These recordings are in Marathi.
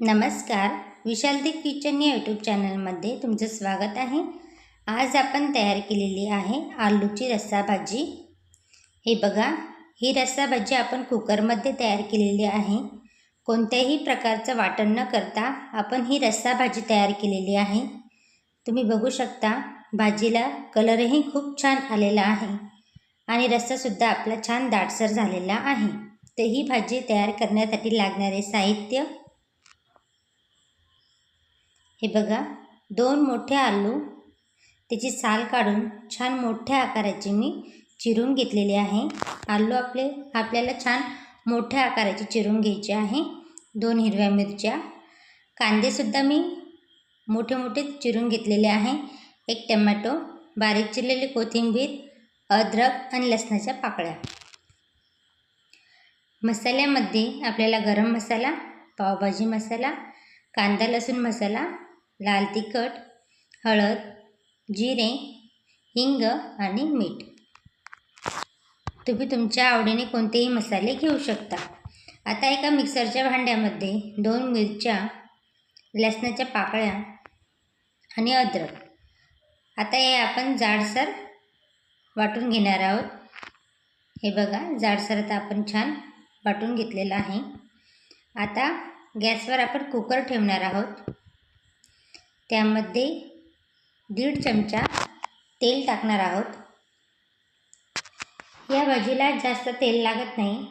नमस्कार विशालदी किचन या यूट्यूब चॅनलमध्ये तुमचं स्वागत आहे. आज आपण तयार केलेली आहे आलूची रस्सा भाजी हे बघा ही रस्सा भाजी आपण कुकरमध्ये तयार केलेली आहे. कोणत्याही प्रकारचं वाटण न करता आपण ही रस्सा भाजी तयार केलेली आहे. तुम्ही बघू शकता भाजीला कलरही खूप छान आलेला आहे आणि रस्सासुद्धा आपला छान दाटसर झालेला आहे. तर ही भाजी तयार करण्यासाठी लागणारे साहित्य हे बघा दोन मोठे आलू. त्याची साल काढून छान मोठ्या आकाराचे मी चिरून घेतलेले आहे. आलू आपले आपल्याला छान मोठ्या आकाराचे चिरून घ्यायचे आहे. दोन हिरव्या मिरच्या. कांदेसुद्धा मी मोठे मोठे चिरून घेतलेले आहे. एक टमॅटो बारीक चिरलेली कोथिंबीर अद्रक आणि लसणाच्या पाकळ्या. मसाल्यामध्ये आपल्याला गरम मसाला पावभाजी मसाला कांदा लसूण मसाला लाल तिखट हळद जिरे हिंग आणि मीठ. तुम्ही तुमच्या आवडीने कोणतेही मसाले घेऊ शकता. आता एका मिक्सरच्या भांड्यामध्ये दोन मिरच्या लसणाच्या पाकळ्या आणि अद्रक. आता हे आपण जाडसर वाटून घेणार आहोत. हे बघा जाडसर आता आपण छान वाटून घेतलेलं आहे. आता गॅसवर आपण कुकर ठेवणार आहोत. त्यामध्ये दीड चमचा तेल टाकणार आहोत. या भाजीला जास्त तेल लागत नाही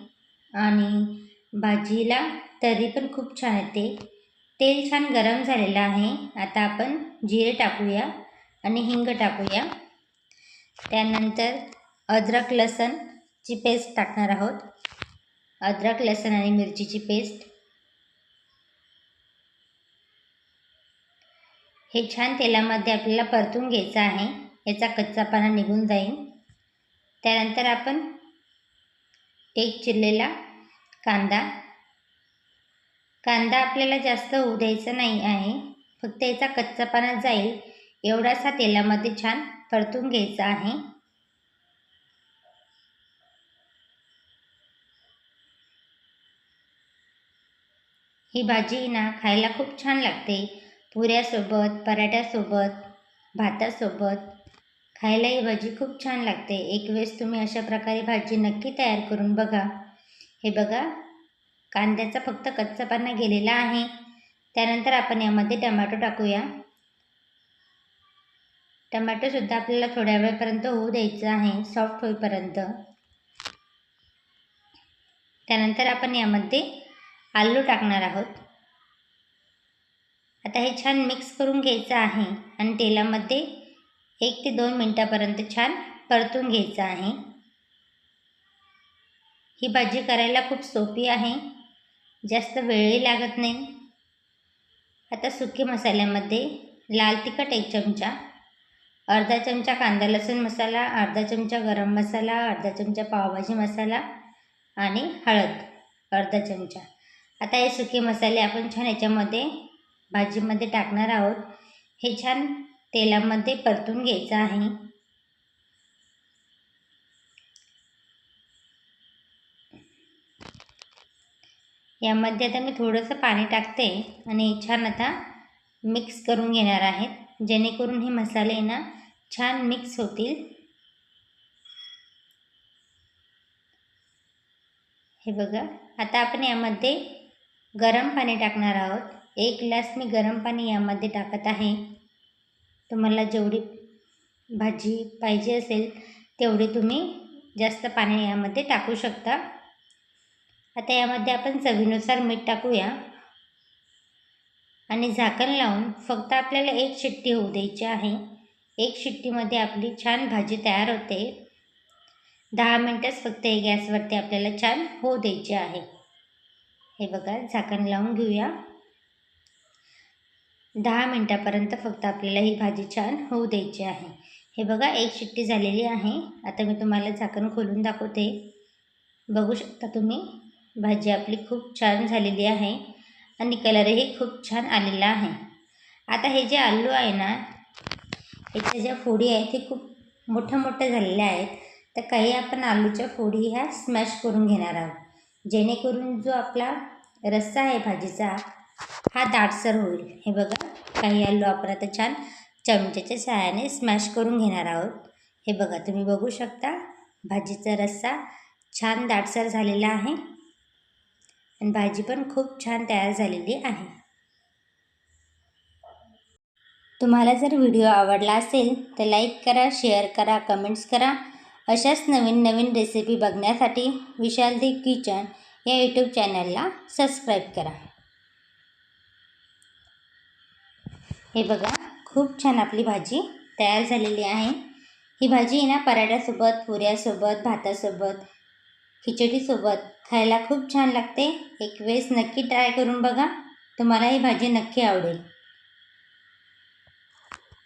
आणि भाजीला तरी पण खूप छान येते. तेल छान गरम झालेलं आहे. आता आपण जिरे टाकूया आणि हिंग टाकूया. त्यानंतर अद्रक लसणची पेस्ट टाकणार आहोत. अद्रक लसण आणि मिरचीची पेस्ट हे छान तेलामध्ये आपल्याला परतून घ्यायचं आहे. याचा कच्चापणा निघून जाईल. त्यानंतर आपण एक चिरलेला कांदा. कांदा आपल्याला जास्त होऊ द्यायचा नाही आहे. फक्त याचा कच्चापणा जाईल. एवढासा तेलामध्ये छान परतून घ्यायचा आहे. ही भाजी ना खायला खूप छान लागते. पुऱ्यासोबत पराठ्यासोबत भातासोबत. खायला ही भाजी खूप छान लागते. एक वेळेस तुम्ही अशा प्रकारे भाजी नक्की तयार करून बघा. हे बघा कांद्याचा फक्त कच्चापणा गेलेला आहे. त्यानंतर आपण यामध्ये टमॅटो टाकूया. टमॅटोसुद्धा आपल्याला थोड्या वेळपर्यंत होऊ द्यायचं आहे सॉफ्ट होईपर्यंत. त्यानंतर आपण यामध्ये आलू टाकणार आहोत. आता हे छान मिक्स करून घ्यायचं आहे. आणि तेलामध्ये एक ते दोन मिनटापर्यंत छान परतून घ्यायचं आहे. ही भाजी करायला खूप सोपी आहे. जास्त वेळही लागत नाही. आता सुके मसाल्यामध्ये लाल तिखट एक चमचा अर्धा चमचा कांदा लसूण मसाला अर्धा चमचा गरम मसाला अर्धा चमचा पावभाजी मसाला आणि हळद अर्धा चमचा. आता हे सुके मसाले आपण छान याच्यामध्ये भाजीमध्ये टाकणार आहोत. हे छान तेलामध्ये परतून घ्यायचं आहे. यामध्ये आता मी थोडंसं पाणी टाकते आणि छान आता मिक्स करून घेणार आहेत. जेणेकरून हे मसाले ना छान मिक्स होतील. हे बघा आता आपण यामध्ये गरम पाणी टाकणार आहोत. एक ग्लास मी गरम पाणी यामध्ये टाकत आहे. तुम्हाला जेवढी भाजी पाहिजे असेल तेवढी तुम्ही जास्त पाणी यामध्ये टाकू शकता. आता यामध्ये आपण चवीनुसार मीठ टाकूया. आणि झाकण लावून फक्त आपल्याला एक शिट्टी होऊ द्यायची आहे. एक शिट्टीमध्ये आपली छान भाजी तयार होते. दहा मिनटंच फक्त हे गॅसवरती आपल्याला छान होऊ द्यायचे आहे. हे बघा झाकण लावून घेऊया. दहा मिनटापर्यंत फक्त आपल्याला ही भाजी छान होऊ द्यायची आहे. हे बघा एक शिट्टी झालेली आहे. आता मी तुम्हाला झाकण खोलून दाखवते. बघू शकता तुम्ही भाजी आपली खूप छान झालेली आहे आणि कलरही खूप छान आलेला आहे. आता हे जे आलू आहे ना याच्या ज्या फोडी आहेत ते खूप मोठ्या मोठ्या झालेल्या आहेत. तर काही आपण आलूच्या फोडी ह्या स्मॅश करून घेणार आहोत. जेणेकरून जो आपला रस्सा आहे भाजीचा हा दाटसर होईल. हे बघा काही आलू आपण आता छान चमच्याच्या सहाय्याने स्मॅश करून घेणार आहोत. हे बघा तुम्ही बघू शकता भाजीचा रस्सा छान दाटसर झालेला आहे. आणि भाजी पण खूप छान तयार झालेली आहे. तुम्हाला जर व्हिडिओ आवडला असेल तर लाईक करा शेअर करा कमेंट्स करा. अशाच नवीन नवीन रेसिपी बघण्यासाठी विशाल दी किचन या यूट्यूब चॅनलला सबस्क्राईब करा. हे बघा खूप छान आपली भाजी तयार झालेली आहे. ही भाजी ना पराठ्यासोबत पुऱ्यासोबत भातासोबत खिचडीसोबत. खायला खूप छान लागते. एक वेळेस नक्की ट्राय करून बघा. तुम्हाला ही भाजी नक्की आवडेल.